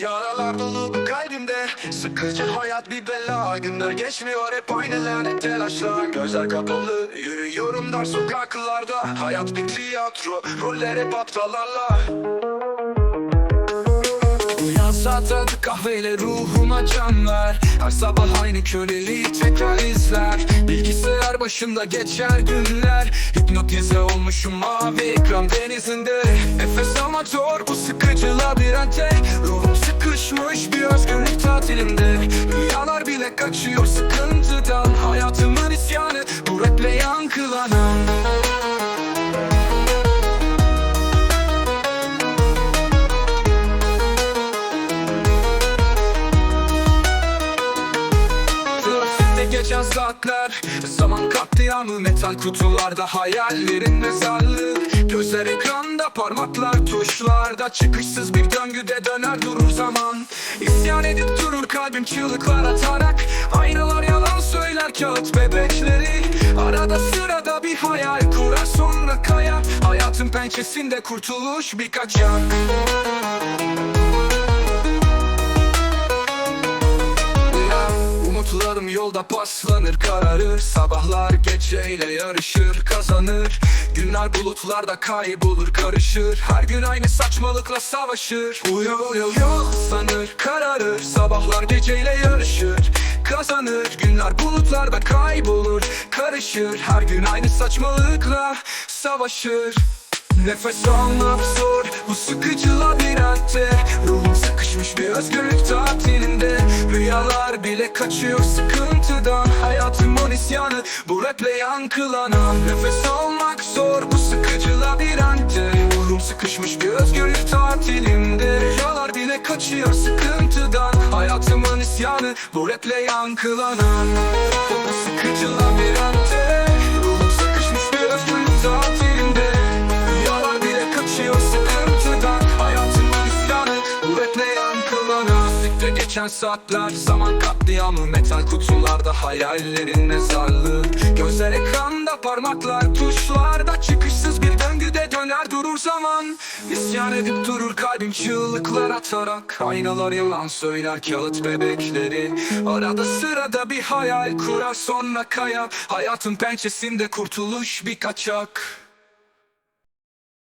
Yaralar dolu kalbimde. Sıkıcı hayat bir bela Günler geçmiyor hep aynı lanet telaşlar Gözler kapalı yürüyorum dar sokaklarda. Hayat bir tiyatro Roller hep aptallarla. Uyan zaten kahveyle ruhuma can ver. Her sabah aynı köleliği tekrar izler başında geçer günler. Hipnotize olmuşum mavi ekran denizinde. Nefes amatör bu sıkıcı labirentte Ruhum sıkışmış bir özgürlük tatilinde Rüyalar bile kaçıyor sıkıntıdan Saatler Zaman katliamı metal kutularda Hayallerin mezarlığı. Gözler ekranda parmaklar tuşlarda. Çıkışsız bir döngüde döner durur zaman. İsyan edip durur kalbim çığlıklar atarak. Aynalar yalan söyler kağıt bebekleri. Arada sırada bir hayal kurar sonra kayar Hayatın pençesinde kurtuluş bir kaçak Yolda paslanır kararır. Sabahlar geceyle yarışır kazanır. Günler bulutlarda kaybolur karışır. Her gün aynı saçmalıkla savaşır. Uyu uyu yol sanır kararır. Sabahlar geceyle yarışır Kazanır. Günler bulutlarda kaybolur Karışır. Her gün aynı saçmalıkla savaşır. Nefes almak zor bu sıkıcı labirentte Ruhum sıkışmış bir özgürlük tatilinde Rüyalar bile kaçıyor sıkıntıdan. Hayatımın isyanı bu raple yankılanan. Nefes almak zor bu sıkıcı labirentte Ruhum sıkışmış bir özgürlük tatilinde Rüyalar bile kaçıyor sıkıntıdan. Hayatımın isyanı bu raple yankılanan. Bu sıkıcı labirentte geçen saatler Zaman katliamı metal kutularda Hayallerin mezarlığı. Gözler ekranda parmaklar tuşlarda Çıkışsız bir döngüde döner durur zaman. İsyan edip durur kalbim çığlıklar atarak. Aynalar yalan söyler kağıt bebekleri. Arada sırada bir hayal kurar sonra kayar Hayatın pençesinde kurtuluş bir kaçak